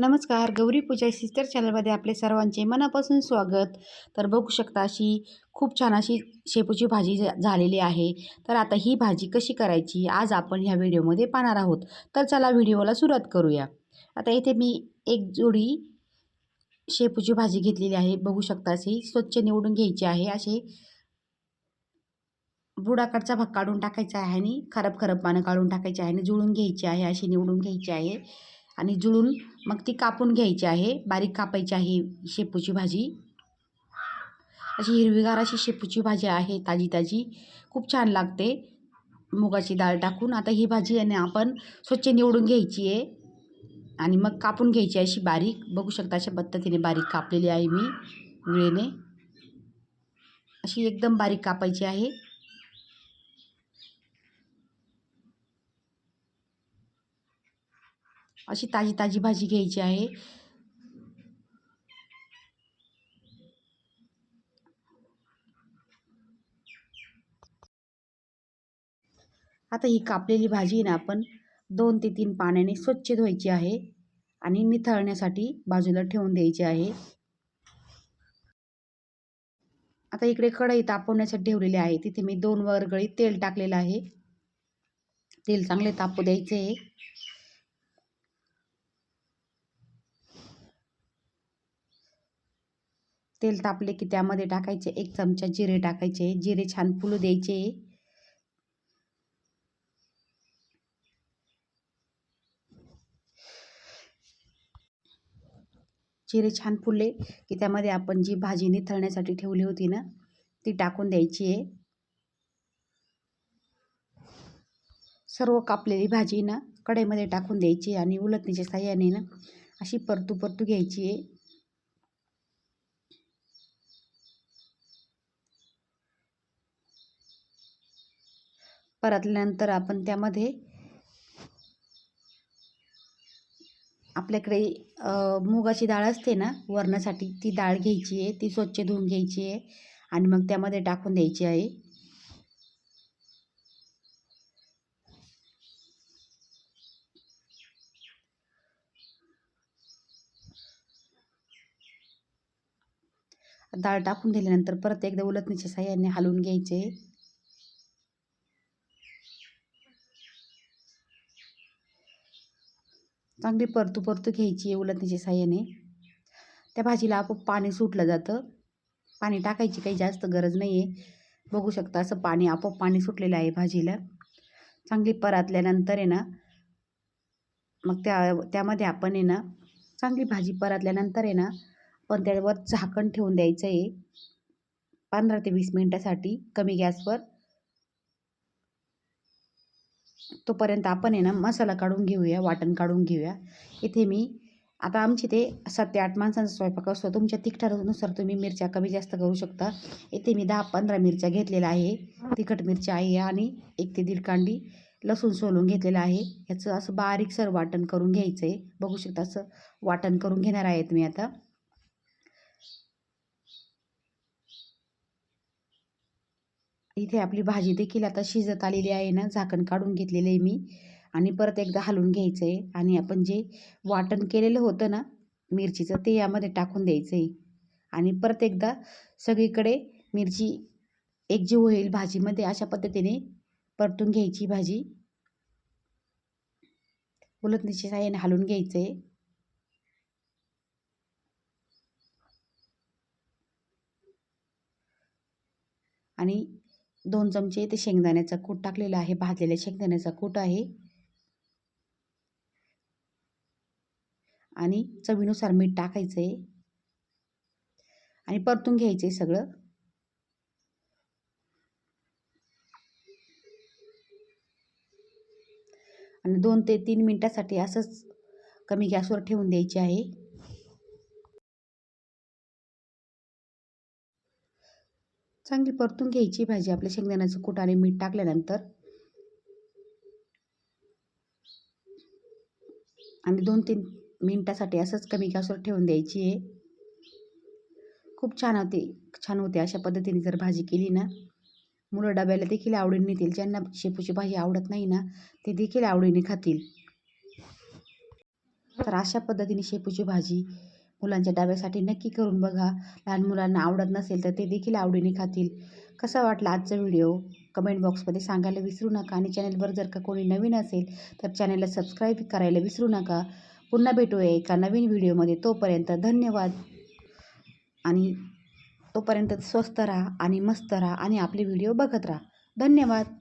नमस्कार गौरी पूजा सिस्टर चॅनलमध्ये आपले सर्वांचे मनापासून स्वागत. तर बघू शकता अशी खूप छान अशी शेपूची भाजी झा- झालेली आहे. तर आता ही भाजी कशी करायची आज आपण ह्या व्हिडिओमध्ये पाहणार आहोत. तर चला व्हिडिओला सुरुवात करूया. आता इथे मी एक जोडी शेपूची भाजी घेतलेली आहे. बघू शकता अशी स्वच्छ निवडून घ्यायची आहे. असे बुडाकडचा भाग काढून टाकायचा आहे आणि खराब खराब पानं काढून टाकायचे आहे आणि जुळून घ्यायची आहे. अशी निवडून घ्यायची आहे. आणि जुळून मग ती कापून घ्यायची आहे. बारीक कापायची आहे शेपूची भाजी. अशी हिरवीगार अशी शेपूची भाजी आहे ताजी ताजी खूप छान लागते. मुगाची डाळ टाकून. आता ही भाजी आणि आपण स्वच्छ निवडून घ्यायची आहे. आणि मग कापून घ्यायची आहे अशी बारीक. बघू शकता अशा पद्धतीने बारीक कापलेली आहे मी वेळेने. अशी एकदम बारीक कापायची आहे. अशी ताजी ताजी भाजी घ्यायची आहे. आता ही कापलेली भाजी ना आपण दोन ते तीन पाण्याने स्वच्छ धुवायची आहे आणि निथळण्यासाठी बाजूला ठेवून द्यायची आहे. आता इकडे कढई तापवण्यासाठी ठेवलेली आहे. तिथे मी दोन वरगळी तेल टाकलेलं आहे. तेल चांगले तापू द्यायचे आहे. तेल तापले की त्यामध्ये टाकायचे एक चमचा जिरे टाकायचे. जिरे छान फुलू द्यायचे. जिरे छान फुलले की त्यामध्ये आपण जी भाजी निथळण्यासाठी ठेवली होती ना ती टाकून द्यायची आहे. सर्व कापलेली भाजी ना कढईमध्ये टाकून द्यायची आणि उलटणीच्या साह्याने ना अशी परतू परतू घ्यायची आहे. परतल्यानंतर आपण त्यामध्ये आपल्याकडे मुगाची डाळ असते ना वरणासाठी ती डाळ घ्यायची आहे ती स्वच्छ धुवून घ्यायची आहे आणि मग त्यामध्ये टाकून द्यायची आहे. डाळ टाकून दिल्यानंतर परत एकदा उलटणीच्या साह्याने हलवून घ्यायचे. चांगली परतू परतू घ्यायची आहे उलटणीच्या साह्याने. त्या भाजीला आपोआप पाणी सुटलं जातं. पाणी टाकायची काही जास्त गरज नाही आहे बघू शकता असं पाणी आपोआप पाणी सुटलेलं आहे भाजीला. चांगली परातल्यानंतर आहे ना मग त्या त्यामध्ये आपण आहे ना चांगली भाजी परतल्यानंतर आहे ना पण त्यावर झाकण ठेवून द्यायचं आहे. पंधरा ते वीस मिनटासाठी कमी गॅसवर. तोपर्यंत आपण आहे ना मसाला काढून घेऊया वाटण काढून घेऊया. इथे मी आता आमची ते सात ते आठ माणसांचा स्वयंपाक असतो. तुमच्या तिखटानुसार तुम्ही मिरच्या कमी जास्त करू शकता. इथे मी दहा पंधरा मिरच्या घेतलेल्या आहे. तिखट मिरच्या आहे आणि एक ते दीड कांडी लसूण सोलून घेतलेलं आहे. याचं असं बारीक सर वाटण करून घ्यायचं आहे बघू शकता असं वाटण करून घेणार आहेत मी आता. इथे आपली भाजी देखील आता शिजत आलेली आहे ना झाकण काढून घेतलेलं आहे मी. आणि परत एकदा हलवून घ्यायचं आहे आणि आपण जे वाटण केलेलं होतं ना मिरचीचं ते यामध्ये टाकून द्यायचं आहे आणि परत एकदा सगळीकडे मिरची एकजीव होईल भाजीमध्ये अशा पद्धतीने परतून घ्यायची भाजी. उलटणीच्या साह्याने हलवून घ्यायचं आहे आणि दोन चमचे इथे शेंगदाण्याचा कूट टाकलेला आहे भाजलेल्या शेंगदाण्याचा कूट आहे. आणि चवीनुसार मीठ टाकायचं आहे आणि परतून घ्यायचं आहे सगळं. आणि दोन ते तीन मिनटासाठी असंच कमी गॅसवर ठेवून द्यायचे आहे. चांगली परतून घ्यायची भाजी आपल्या शेंगदाण्याचं कूट आणि मीठ टाकल्यानंतर. आणि दोन तीन मिनटासाठी असंच कमी गॅसवर ठेवून द्यायची आहे. खूप छान होते छान होते अशा पद्धतीने जर भाजी केली ना मुलं डब्याला देखील आवडीने नेतील. ज्यांना शेपूची भाजी आवडत नाही ना ते देखील आवडीने खातील. तर अशा पद्धतीने शेपूची भाजी मुलांच्या डब्यासाठी नक्की करून बघा. लहान मुलांना आवडत नसेल तर ते देखील आवडीने खातील. कसा वाटला आजचा व्हिडिओ? कमेंट बॉक्समध्ये सांगायला विसरू नका आणि चॅनलवर जर का कोणी नवीन असेल तर चॅनलला सबस्क्राईब करायला विसरू नका. पुन्हा भेटूया एका नवीन व्हिडिओमध्ये. तोपर्यंत धन्यवाद. आणि तोपर्यंत स्वस्त राहा आणि मस्त राहा आणि आपले व्हिडिओ बघत राहा. धन्यवाद.